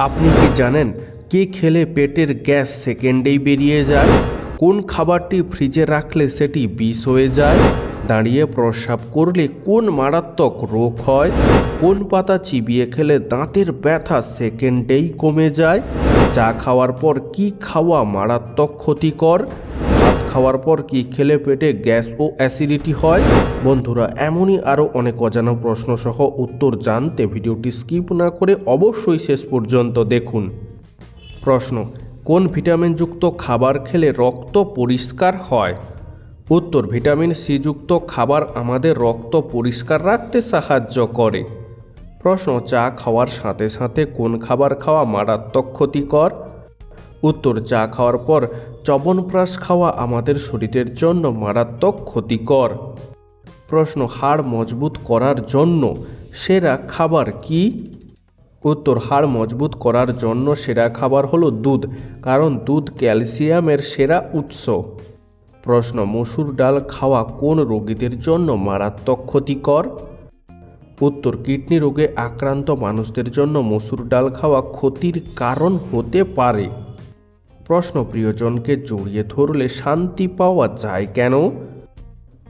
আপনি কি জানেন কে খেলে পেটের গ্যাস সেকেন্ডেই বেরিয়ে যায়? কোন খাবারটি ফ্রিজে রাখলে সেটি বিষ হয়ে যায়? দাঁড়িয়ে প্রস্রাব করলে কোন মারাত্মক রোগ হয়? কোন পাতা চিবিয়ে খেলে দাঁতের ব্যথা সেকেন্ডেই কমে যায়? চা খাওয়ার পর কি খাওয়া মারাত্মক ক্ষতিকর? খাওয়ার পর কি খেলে পেটে গ্যাস ও অ্যাসিডিটি হয়? বন্ধুরা, এমনই আরও অনেক অজানা প্রশ্নসহ উত্তর জানতে ভিডিওটি স্কিপ না করে অবশ্যই শেষ পর্যন্ত দেখুন। প্রশ্ন, কোন ভিটামিনযুক্ত খাবার খেলে রক্ত পরিষ্কার হয়? উত্তর, ভিটামিন সি যুক্ত খাবার আমাদের রক্ত পরিষ্কার রাখতে সাহায্য করে। প্রশ্ন, চা খাওয়ার সাথে সাথে কোন খাবার খাওয়া মারাত্মক ক্ষতিকর? উত্তর চা খাওয়ার পর চবনপ্রাশ খাওয়া আমাদের শরীরের জন্য মারাত্মক ক্ষতিকর। প্রশ্ন, হাড় মজবুত করার জন্য সেরা খাবার কি? উত্তর, হাড় মজবুত করার জন্য সেরা খাবার হলো দুধ, কারণ দুধ ক্যালসিয়ামের সেরা উৎস। প্রশ্ন, মসুর ডাল খাওয়া কোন রোগীদের জন্য মারাত্মক ক্ষতিকর? উত্তর, কিডনি রোগে আক্রান্ত মানুষদের জন্য মসুর ডাল খাওয়া ক্ষতির কারণ হতে পারে। প্রশ্ন, প্রিয়জনকে জড়িয়ে ধরলে শান্তি পাওয়া যায় কেন?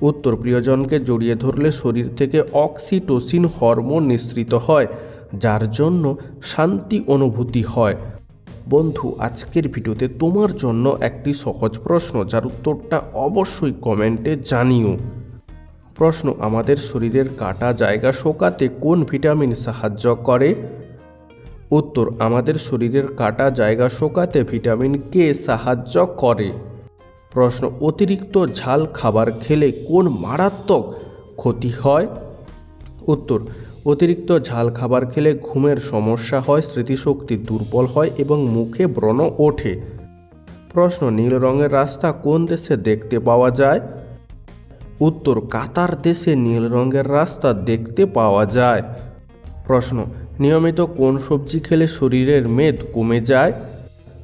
উত্তর, প্রিয়জনকে জড়িয়ে ধরলে শরীর থেকে অক্সিটোসিন হরমোন নিঃসৃত হয়, যার জন্য শান্তি অনুভূতি হয়। বন্ধু, আজকের ভিডিওতে তোমার জন্য একটি সহজ প্রশ্ন, যার উত্তরটা অবশ্যই কমেন্টে জানিও। প্রশ্ন, আমাদের শরীরের কাটা জায়গা শোকাতে কোন ভিটামিন সাহায্য করে? উত্তর, আমাদের শরীরের কাটা জায়গা শোকাতে ভিটামিন কে সাহায্য করে। প্রশ্ন, অতিরিক্ত ঝাল খাবার খেলে কোন মারাত্মক ক্ষতি হয়? উত্তর, অতিরিক্ত ঝাল খাবার খেলে ঘুমের সমস্যা হয়, স্মৃতিশক্তি দুর্বল হয় এবং মুখে ব্রণ ওঠে। প্রশ্ন, নীল রঙের রাস্তা কোন দেশে দেখতে পাওয়া যায়? উত্তর, কাতার দেশে নীল রঙের রাস্তা দেখতে পাওয়া যায়। প্রশ্ন নিয়মিত কোন সবজি খেলে শরীরের মেদ কমে যায়?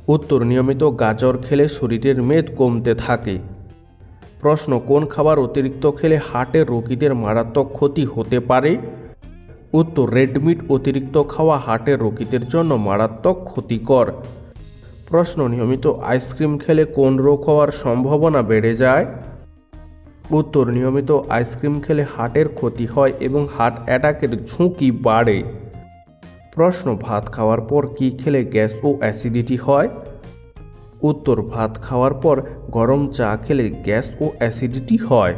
উত্তর, নিয়মিত গাজর খেলে শরীরের মেদ কমতে থাকে। প্রশ্ন, কোন খাবার অতিরিক্ত খেলে হার্টের রোগীদের মারাত্মক ক্ষতি হতে পারে? উত্তর রেডমিট অতিরিক্ত খাওয়া হার্টের রোগীদের জন্য মারাত্মক ক্ষতিকর। প্রশ্ন, নিয়মিত আইসক্রিম খেলে কোন রোগ হওয়ার সম্ভাবনা বেড়ে যায়? উত্তর, নিয়মিত আইসক্রিম খেলে হার্টের ক্ষতি হয় এবং হার্ট অ্যাটাকের ঝুঁকি বাড়ে। প্রশ্ন, ভাত খাওয়ার পর কি খেলে গ্যাস ও অ্যাসিডিটি হয়? উত্তর, ভাত খাওয়ার পর গরম চা খেলে গ্যাস ও অ্যাসিডিটি হয়।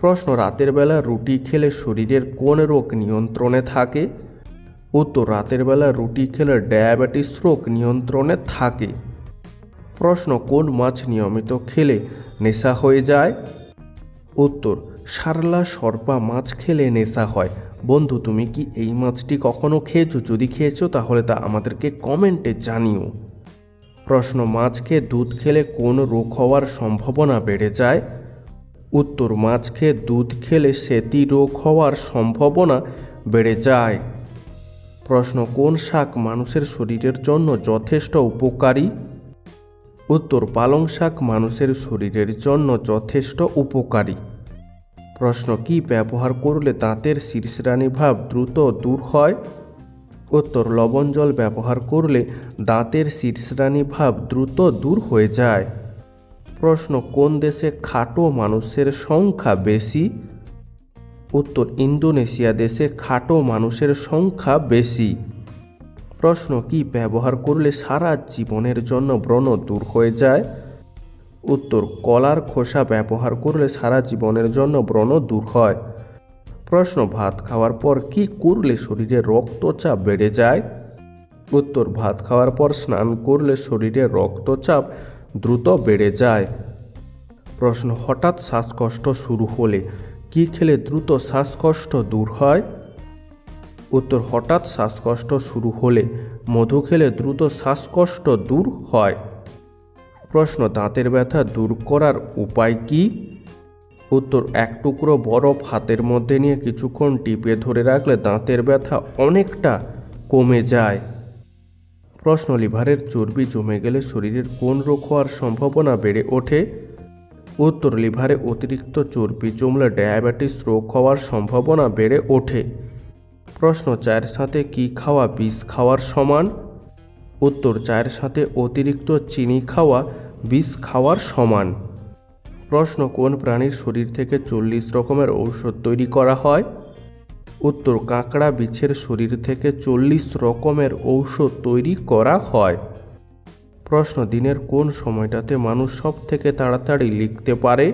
প্রশ্ন, রাতের বেলা রুটি খেলে শরীরের কোন রোগ নিয়ন্ত্রণে থাকে? উত্তর, রাতের বেলা রুটি খেলে ডায়াবেটিস রোগ নিয়ন্ত্রণে থাকে। প্রশ্ন, কোন মাছ নিয়মিত খেলে নেশা হয়ে যায়? উত্তর, সারলা সর্পা মাছ খেলে নেশা হয়। বন্ধু, তুমি কি এই মাছটি কখনো খেয়েছো? যদি খেয়েছো, তাহলে তা আমাদেরকে কমেন্টে জানিও। প্রশ্ন মাছ খেয়ে দুধ খেলে কোন রোগ হওয়ার সম্ভাবনা বেড়ে যায়? উত্তর মাছ খেয়ে দুধ খেলে সেতি রোগ হওয়ার সম্ভাবনা বেড়ে যায়। প্রশ্ন, কোন শাক মানুষের শরীরের জন্য যথেষ্ট উপকারী? উত্তর, পালং শাক মানুষের শরীরের জন্য যথেষ্ট উপকারী। প্রশ্ন, কি ব্যবহার করলে দাঁতের শীর্ষরানি ভাব দ্রুত দূর হয়? উত্তর, লবণ জল ব্যবহার করলে দাঁতের শীর্ষরানি ভাব দ্রুত দূর হয়ে যায়। প্রশ্ন, কোন দেশে খাটো মানুষের সংখ্যা বেশি? উত্তর, ইন্দোনেশিয়া দেশে খাটো মানুষের সংখ্যা বেশি। প্রশ্ন, কি ব্যবহার করলে সারা জীবনের জন্য ব্রণ দূর হয়ে যায়? উত্তর, কলার খোসা ব্যবহার করলে সারা জীবনের জন্য ব্রণ দূর হয়। প্রশ্ন, ভাত খাওয়ার পর কি করলে শরীরে রক্তচাপ বেড়ে যায়? উত্তর, ভাত খাওয়ার পর স্নান করলে শরীরে রক্তচাপ দ্রুত বেড়ে যায়। প্রশ্ন, হঠাৎ শ্বাসকষ্ট শুরু হলে কি খেলে দ্রুত শ্বাসকষ্ট দূর হয়? উত্তর, হঠাৎ শ্বাসকষ্ট শুরু হলে মধু খেলে দ্রুত শ্বাসকষ্ট দূর হয়। প্রশ্ন, দাঁতের ব্যথা দূর করার উপায় কি? উত্তর, এক টুকরো বরফ হাতের মধ্যে নিয়ে কিছুক্ষণ টিপে ধরে রাখলে দাঁতের ব্যথা অনেকটা কমে যায়। প্রশ্ন, লিভারের চর্বি জমে গেলে শরীরের কোন রোগ হওয়ার সম্ভাবনা বেড়ে ওঠে? উত্তর, লিভারে অতিরিক্ত চর্বি জমলে ডায়াবেটিস রোগ হওয়ার সম্ভাবনা বেড়ে ওঠে। প্রশ্ন, চায়ের সাথে কি খাওয়া বিষ খাওয়ার সমান? উত্তর, চায়ের সাথে অতিরিক্ত চিনি খাওয়া বিষ খাওয়ার সমান। প্রশ্ন, কোন প্রাণীর শরীর থেকে চল্লিশ রকমের ঔষধ তৈরি করা হয়? উত্তর, কাঁকড়া বিছের শরীর থেকে চল্লিশ রকমের ঔষধ তৈরি করা হয়। প্রশ্ন, দিনের কোন সময়টাতে মানুষ সব থেকে তাড়াতাড়ি লিখতে পারে?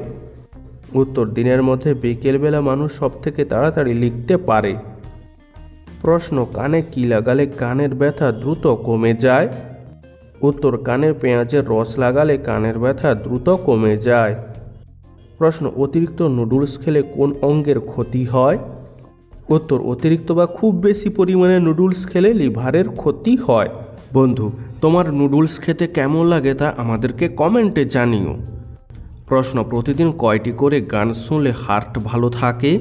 উত্তর, দিনের মধ্যে বিকেলবেলা মানুষ সব থেকে তাড়াতাড়ি লিখতে পারে। প্রশ্ন, কানে কি লাগালে কানের ব্যথা দ্রুত কমে যায়? উত্তর, কানে পেঁয়াজের রস লাগালে কানের ব্যথা দ্রুত কমে যায়। প্রশ্ন, অতিরিক্ত নুডলস খেলে কোন অঙ্গের ক্ষতি হয়? উত্তর, অতিরিক্ত বা খুব বেশি পরিমাণে নুডলস খেলে লিভারের ক্ষতি হয়। বন্ধু, তোমার নুডলস খেতে কেমন লাগে তা আমাদেরকে কমেন্টে জানিও। প্রশ্ন, প্রতিদিন কয়টি করে গান শুনলে হার্ট ভালো থাকে?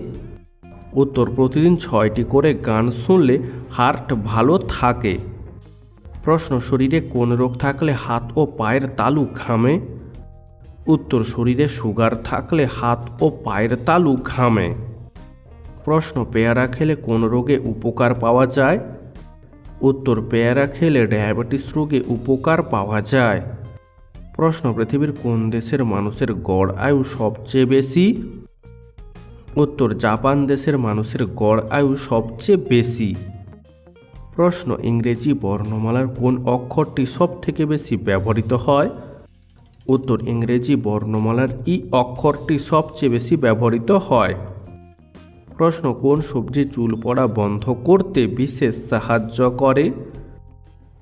উত্তর, প্রতিদিন ছয়টি করে গান শুনলে হার্ট ভালো থাকে। প্রশ্ন, শরীরে কোন রোগ থাকলে হাত ও পায়ের তালু ঘামে? উত্তর, শরীরে সুগার থাকলে হাত ও পায়ের তালু ঘামে। প্রশ্ন, পেয়ারা খেলে কোন রোগে উপকার পাওয়া যায়? উত্তর, পেয়ারা খেলে ডায়াবেটিস রোগে উপকার পাওয়া যায়। প্রশ্ন, পৃথিবীর কোন দেশের মানুষের গড় আয়ু সবচেয়ে বেশি? উত্তর, জাপান দেশের মানুষের গড় আয়ু সবচেয়ে বেশি। প্রশ্ন, ইংরেজি বর্ণমালার কোন অক্ষরটি সব থেকে বেশি ব্যবহৃত হয়? উত্তর, ইংরেজি বর্ণমালার ই অক্ষরটি সবচেয়ে বেশি ব্যবহৃত হয়। প্রশ্ন, কোন সবজি চুল পড়া বন্ধ করতে বিশেষ সাহায্য করে?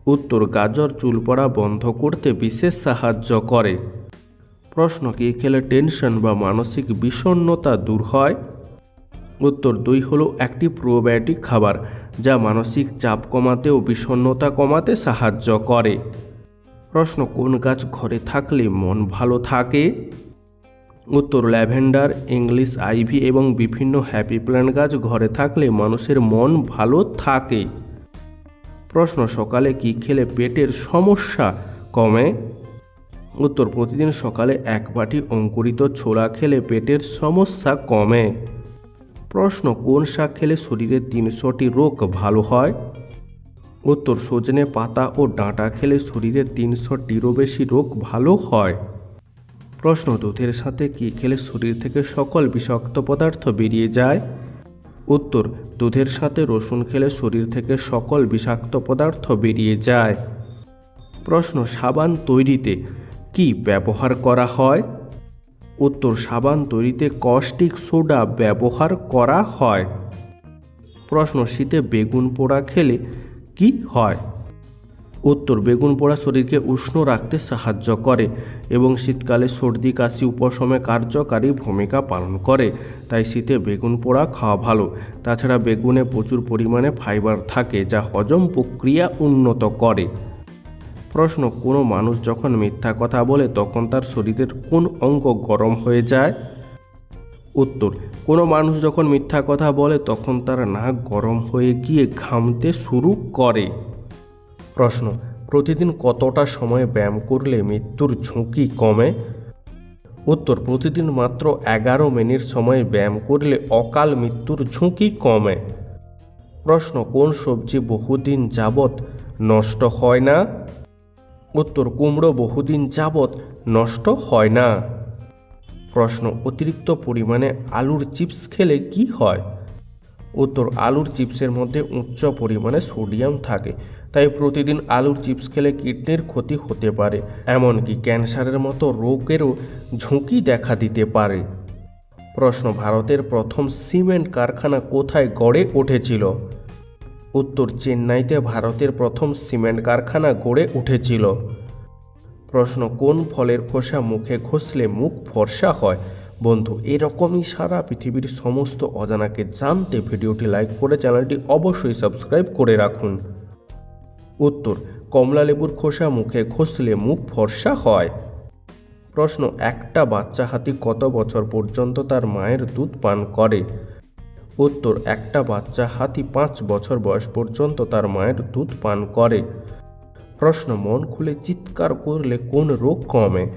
উত্তর, গাজর চুল পড়া বন্ধ করতে বিশেষ সাহায্য করে। প্রশ্ন, কি খেলে টেনশন বা মানসিক বিষণ্ণতা দূর হয়? উত্তর, দুই হলো একটি প্রোবায়োটিক খাবার। যা মানসিক চাপ কমাতে ও বিষণ্ণতা কমাতে সাহায্য করে। প্রশ্ন, কোন গাছ ঘরে থাকলে মন ভালো থাকে? উত্তর, ল্যাভেন্ডার, ইংলিশ, আইভি এবং বিভিন্ন হ্যাপি প্ল্যান্ট গাছ ঘরে থাকলে মানুষের মন ভালো থাকে। প্রশ্ন, সকালে কি খেলে পেটের সমস্যা কমে? উত্তর, প্রতিদিন সকালে এক বাটি অঙ্কুরিত ছোলা খেলে পেটের সমস্যা কমে। প্রশ্ন, কোন শাক খেলে শরীরের তিনশোটি রোগ ভালো হয়? উত্তর, সজনে পাতা ও ডাঁটা খেলে শরীরের তিনশোটিরও বেশি রোগ ভালো হয়। প্রশ্ন, দুধের সাথে কি খেলে শরীর থেকে সকল বিষাক্ত পদার্থ বেরিয়ে যায়? উত্তর, দুধের সাথে রসুন খেলে শরীর থেকে সকল বিষাক্ত পদার্থ বেরিয়ে যায়। প্রশ্ন, সাবান তৈরিতে কি ব্যবহার করা হয়? উত্তর সাবান তৈরিতে কস্টিক সোডা ব্যবহার করা হয়। প্রশ্ন, শীতে বেগুন পোড়া খেলে কি হয়? উত্তর, বেগুন পোড়া শরীরকে উষ্ণ রাখতে সাহায্য করে এবং শীতকালে সর্দি, কাশি, উপশমে কার্যকারী ভূমিকা পালন করে, তাই শীতে বেগুন পোড়া খাওয়া ভালো। তাছাড়া বেগুনে প্রচুর পরিমাণে ফাইবার থাকে, যা হজম প্রক্রিয়া উন্নত করে। প্রশ্ন, কোনো মানুষ যখন মিথ্যা কথা বলে তখন তার শরীরের কোন অঙ্গ গরম হয়ে যায়? উত্তর, কোনো মানুষ যখন মিথ্যা কথা বলে তখন তার নাক গরম হয়ে গিয়ে ঘামতে শুরু করে। প্রশ্ন, প্রতিদিন কতটা সময় ব্যায়াম করলে মৃত্যুর ঝুঁকি কমে? উত্তর, প্রতিদিন মাত্র এগারো মিনিট সময় ব্যায়াম করলে অকাল মৃত্যুর ঝুঁকি কমে। প্রশ্ন, কোন সবজি বহুদিন যাবৎ নষ্ট হয় না? উত্তর, কুমড়ো বহুদিন যাবৎ নষ্ট হয় না। প্রশ্ন, অতিরিক্ত পরিমাণে আলুর চিপস খেলে কি হয়? উত্তর, আলুর চিপসের মধ্যে উচ্চ পরিমাণে সোডিয়াম থাকে, তাই প্রতিদিন আলুর চিপস খেলে কিডনির ক্ষতি হতে পারে, এমনকি ক্যান্সারের মতো রোগেরও ঝুঁকি দেখা দিতে পারে। প্রশ্ন, ভারতের প্রথম সিমেন্ট কারখানা কোথায় গড়ে উঠেছিল? উত্তর চেন্নাইতে ভারতের প্রথম সিমেন্ট কারখানা গড়ে উঠেছিল। প্রশ্ন, কোন ফলের খোসা মুখে ঘষলে মুখ ফর্সা হয়? বন্ধু, এরকমই সারা পৃথিবীর সমস্ত অজানাকে জানতে ভিডিওটি লাইক করে চ্যানেলটি অবশ্যই সাবস্ক্রাইব করে রাখুন। উত্তর, কমলা লেবুর খোসা মুখে ঘষলে মুখ ফর্সা হয়? প্রশ্ন, একটা বাচ্চা হাতি কত বছর পর্যন্ত তার মায়ের দুধ পান করে? উত্তর, একটা বাচ্চা হাতি পাঁচ বছর বয়স পর্যন্ত তার মায়ের দুধ পান করে। প্রশ্ন, মন খুলে চিৎকার করলে কোন রোগ কমে?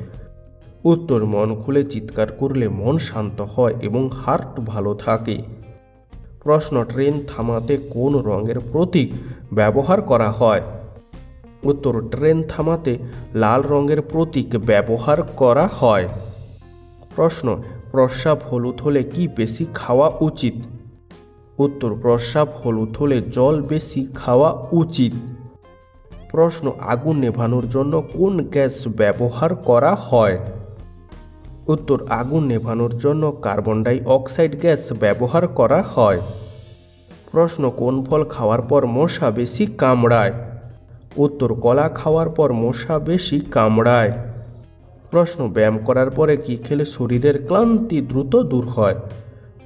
উত্তর, মন খুলে চিৎকার করলে মন শান্ত হয় এবং হার্ট ভালো থাকে। প্রশ্ন, ট্রেন থামাতে কোন রঙের প্রতীক ব্যবহার করা হয়? উত্তর, ট্রেন থামাতে লাল রঙের প্রতীক ব্যবহার করা হয়। প্রশ্ন, প্রস্রাব হলুদ হলে কি বেশি খাওয়া উচিত? উত্তর, প্রস্রাব হলুদ হলে জল বেশি খাওয়া উচিত। প্রশ্ন, আগুন নেভানোর জন্য কোন গ্যাস ব্যবহার করা হয়? উত্তর, আগুন নেভানোর জন্য কার্বন ডাই অক্সাইড গ্যাস ব্যবহার করা হয়। প্রশ্ন, কোন ফল খাওয়ার পর মশা বেশি কামড়ায়? উত্তর, কলা খাওয়ার পর মশা বেশি কামড়ায়। প্রশ্ন, ব্যায়াম করার পরে কি খেলে শরীরের ক্লান্তি দ্রুত দূর হয়?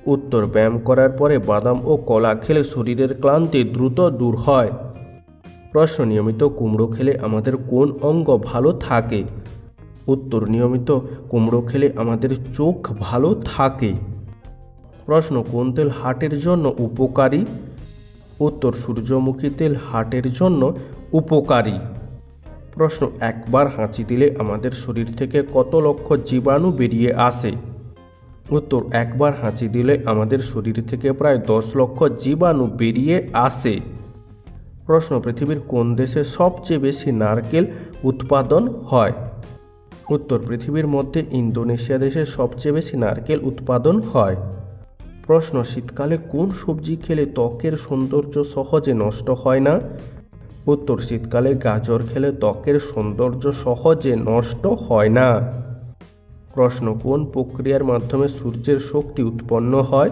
উত্তর ব্যায়াম করার পরে বাদাম ও কলা খেলে শরীরের ক্লান্তি দ্রুত দূর হয়। প্রশ্ন, নিয়মিত কুমড়ো খেলে আমাদের কোন অঙ্গ ভালো থাকে? উত্তর, নিয়মিত কুমড়ো খেলে আমাদের চোখ ভালো থাকে। প্রশ্ন, কোন তেল হার্টের জন্য উপকারী? উত্তর, সূর্যমুখী তেল হার্টের জন্য উপকারী। প্রশ্ন, একবার হাঁচি দিলে আমাদের শরীর থেকে কত লক্ষ জীবাণু বেরিয়ে আসে? উত্তর, একবার হাঁচি দিলে আমাদের শরীর থেকে প্রায় দশ লক্ষ জীবাণু বেরিয়ে আসে। প্রশ্ন, পৃথিবীর কোন দেশে সবচেয়ে বেশি নারকেল উৎপাদন হয়? উত্তর, পৃথিবীর মধ্যে ইন্দোনেশিয়া দেশে সবচেয়ে বেশি নারকেল উৎপাদন হয়। প্রশ্ন, শীতকালে কোন সবজি খেলে ত্বকের সৌন্দর্য সহজে নষ্ট হয় না? উত্তর, শীতকালে গাজর খেলে ত্বকের সৌন্দর্য সহজে নষ্ট হয় না। প্রশ্ন, কোন প্রক্রিয়ার মাধ্যমে সূর্যের শক্তি উৎপন্ন হয়?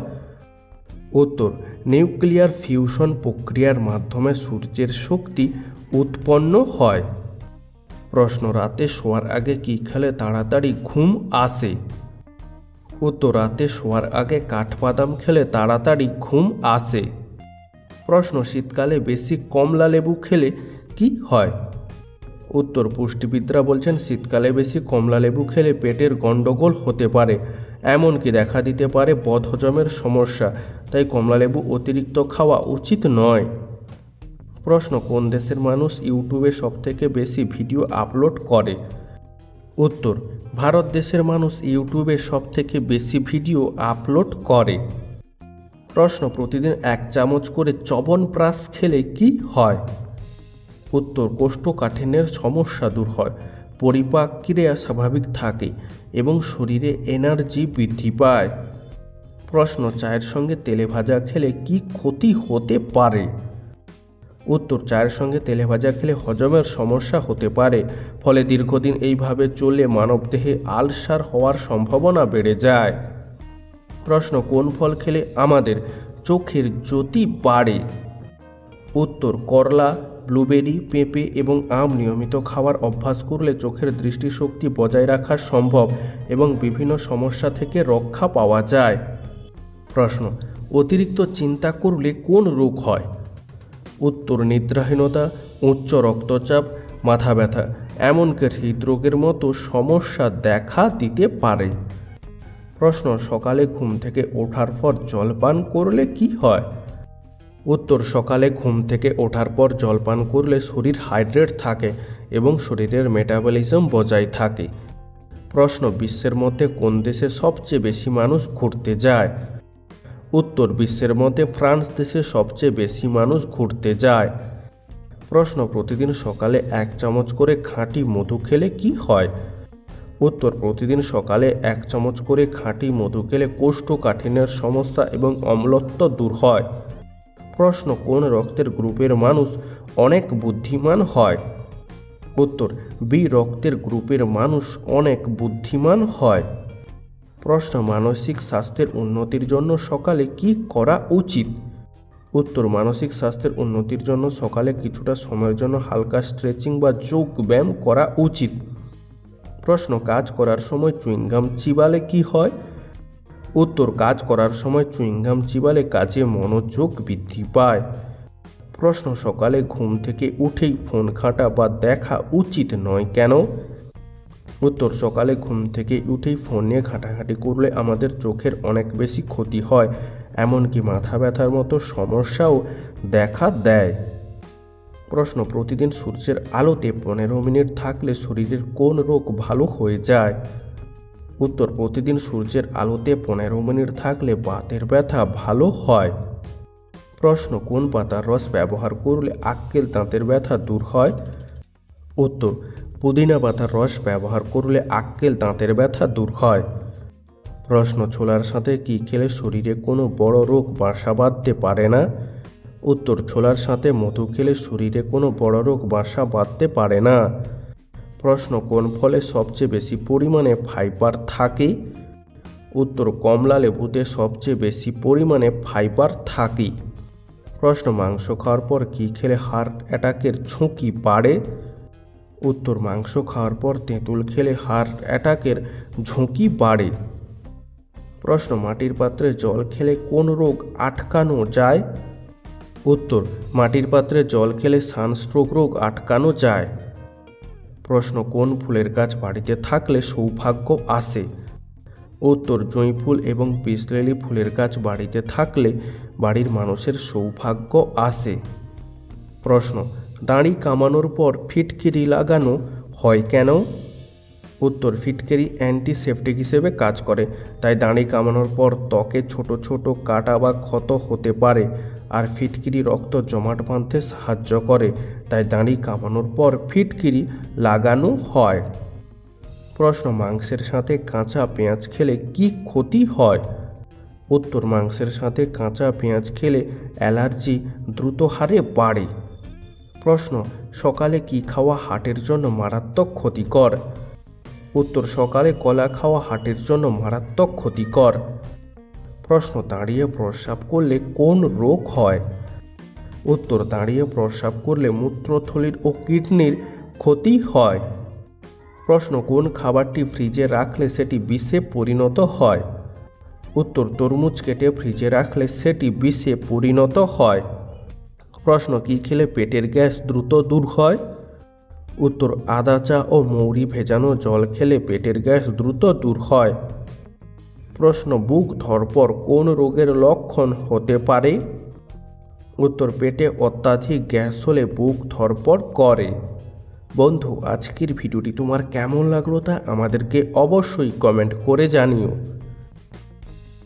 উত্তর, নিউক্লিয়ার ফিউশন প্রক্রিয়ার মাধ্যমে সূর্যের শক্তি উৎপন্ন হয়। প্রশ্ন, রাতে শোয়ার আগে কি খেলে তাড়াতাড়ি ঘুম আসে? উত্তর, রাতে শোয়ার আগে কাঠবাদাম খেলে তাড়াতাড়ি ঘুম আসে। প্রশ্ন, শীতকালে বেশি কমলা লেবু খেলে কি হয়? উত্তর পুষ্টিবিদরা বলছেন, শীতকালে বেশি কমলা লেবু খেলে পেটের গণ্ডগোল হতে পারে, এমনকি দেখা দিতে পারে বদহজমের সমস্যা। তাই কমলা লেবু অতিরিক্ত খাওয়া উচিত নয়। প্রশ্ন, কোন দেশের মানুষ ইউটিউবে সবথেকে বেশি ভিডিও আপলোড করে? উত্তর, ভারত দেশের মানুষ ইউটিউবে সবথেকে বেশি ভিডিও আপলোড করে। প্রশ্ন, প্রতিদিন এক চামচ করে চবনপ্রাশ খেলে কি হয়? উত্তর কোষ্ঠকাঠিন্যের সমস্যা দূর হয়। পরিপাক ক্রিয়া স্বাভাবিক থাকে এবং শরীরে এনার্জি বৃদ্ধি পায়। প্রশ্ন, চায়ের সঙ্গে তেলে ভাজা খেলে কি ক্ষতি হতে পারে? উত্তর, চায়ের সঙ্গে তেলে ভাজা খেলে হজমের সমস্যা হতে পারে, ফলে দীর্ঘদিন এইভাবে চললে মানবদেহে আলসার হওয়ার সম্ভাবনা বেড়ে যায়। প্রশ্ন, কোন ফল খেলে আমাদের চোখের জ্যোতি বাড়ে? উত্তর, করলা ব্লুবেরি, পেঁপে এবং আম নিয়মিত খাওয়ার অভ্যাস করলে চোখের দৃষ্টিশক্তি বজায় রাখা সম্ভব এবং বিভিন্ন সমস্যা থেকে রক্ষা পাওয়া যায়। প্রশ্ন, অতিরিক্ত চিন্তা করলে কোন রোগ হয়? উত্তর, নিদ্রাহীনতা, উচ্চ রক্তচাপ, মাথা ব্যথা, এমনকি হৃদরোগের মতো সমস্যা দেখা দিতে পারে। প্রশ্ন, সকালে ঘুম থেকে ওঠার পর জলপান করলে কি হয়? উত্তর সকালে ঘুম থেকে ওঠার পর জলপান করলে শরীর হাইড্রেট থাকে এবং শরীরের মেটাবলিজম বজায় থাকে। প্রশ্ন, বিশ্বের মধ্যে কোন দেশে সবচেয়ে বেশি মানুষ ঘুরতে যায়? উত্তর, বিশ্বের মধ্যে ফ্রান্স দেশে সবচেয়ে বেশি মানুষ ঘুরতে যায়। প্রশ্ন, প্রতিদিন সকালে এক চামচ করে খাঁটি মধু খেলে কি হয়? উত্তর, প্রতিদিন সকালে এক চামচ করে খাঁটি মধু খেলে কোষ্ঠকাঠিন্যের সমস্যা এবং অম্লত্ব দূর হয়। প্রশ্ন, কোন রক্তের গ্রুপের মানুষ অনেক বুদ্ধিমান হয়? উত্তর, বি, রক্তের গ্রুপের মানুষ অনেক বুদ্ধিমান হয়। প্রশ্ন, মানসিক স্বাস্থ্যের উন্নতির জন্য সকালে কি করা উচিত? উত্তর, মানসিক স্বাস্থ্যের উন্নতির জন্য সকালে কিছুটা সময়ের জন্য হালকা স্ট্রেচিং বা যোগ ব্যায়াম করা উচিত। প্রশ্ন, কাজ করার সময় চুইংগাম চিবালে কি হয়? উত্তর কাজ করার সময় চুইংগাম চিবালে কাজে মনোযোগ বৃদ্ধি পায়। প্রশ্ন সকালে ঘুম থেকে উঠেই ফোন ঘাঁটা বা দেখা উচিত নয় কেন? উত্তর, সকালে ঘুম থেকে উঠেই ফোন নিয়ে ঘাঁটাঘাঁটি করলে আমাদের চোখের অনেক বেশি ক্ষতি হয়, এমনকি মাথা ব্যথার মতো সমস্যাও দেখা দেয়। প্রশ্ন, প্রতিদিন সূর্যের আলোতে পনেরো মিনিট থাকলে শরীরের কোন রোগ ভালো হয়ে যায়? উত্তর, প্রতিদিন সূর্যের আলোতে পনেরো মিনিট থাকলে বাতের ব্যথা ভালো হয়। প্রশ্ন, কোন পাতার রস ব্যবহার করলে আক্কেল দাঁতের ব্যথা দূর হয়? উত্তর, পুদিনা পাতার রস ব্যবহার করলে আক্কেল দাঁতের ব্যথা দূর হয়। প্রশ্ন, ছোলার সাথে কি খেলে শরীরে কোনো বড় রোগ বাসা বাঁধতে পারে না? উত্তর, ছোলার সাথে মধু খেলে শরীরে কোনো বড় রোগ বাসা বাঁধতে পারে না। প্রশ্ন, কোন ফলে সবচেয়ে বেশি পরিমাণে ফাইবার থাকে? উত্তর, কমলা লেবুতে সবচেয়ে বেশি পরিমাণে ফাইবার থাকে। প্রশ্ন, মাংস খাওয়ার পর কী খেলে হার্ট অ্যাটাকের ঝুঁকি বাড়ে? উত্তর, মাংস খাওয়ার পর তেঁতুল খেলে হার্ট অ্যাটাকের ঝুঁকি বাড়ে। প্রশ্ন, মাটির পাত্রে জল খেলে কোন রোগ আটকানো যায়? উত্তর, মাটির পাত্রে জল খেলে সানস্ট্রোক রোগ আটকানো যায়। প্রশ্ন, কোন ফুলের গাছ বাড়িতে থাকলে সৌভাগ্য আসে? উত্তর, জুঁই ফুল এবং পিসলেলি ফুলের গাছ বাড়িতে থাকলে বাড়ির মানুষের সৌভাগ্য আসে। প্রশ্ন, দাঁড়ি কামানোর পর ফিটকিরি লাগানো হয় কেন? উত্তর, ফিটকিরি অ্যান্টিসেপটিক হিসেবে কাজ করে, তাই দাঁড়ি কামানোর পর ত্বকে ছোট ছোট কাটা বা ক্ষত হতে পারে। আর ফিটকিরি রক্ত জমাট বাঁধতে সাহায্য করে, তাই দাঁড়ি কামানোর পর ফিটকিরি লাগানো হয়। প্রশ্ন, মাংসের সাথে কাঁচা পেঁয়াজ খেলে কি ক্ষতি হয়? উত্তর, মাংসের সাথে কাঁচা পেঁয়াজ খেলে অ্যালার্জি দ্রুত হারে বাড়ে। প্রশ্ন, সকালে কি খাওয়া হার্টের জন্য মারাত্মক ক্ষতিকর? উত্তর, সকালে কলা খাওয়া হার্টের জন্য মারাত্মক ক্ষতিকর। প্রশ্ন, দাঁড়িয়ে প্রস্রাব করলে কোন রোগ হয়? উত্তর, দাঁড়িয়ে প্রস্রাব করলে মূত্রথলির ও কিডনির ক্ষতি হয়। প্রশ্ন, কোন খাবারটি ফ্রিজে রাখলে সেটি বিষে পরিণত হয়? উত্তর, তরমুজ কেটে ফ্রিজে রাখলে সেটি বিষে পরিণত হয়। প্রশ্ন, কী খেলে পেটের গ্যাস দ্রুত দূর হয়? উত্তর, আদা, চা ও মৌরি ভেজানো জল খেলে পেটের গ্যাস দ্রুত দূর হয়। প্রশ্ন, বুক ধরপর কোন রোগের লক্ষণ হতে পারে? উত্তর, পেটে অত্যাধিক গ্যাস হলে বুক ধরপর করে। বন্ধু, আজকের ভিডিওটি তোমার কেমন লাগল তা আমাদেরকে অবশ্যই কমেন্ট করে জানিও।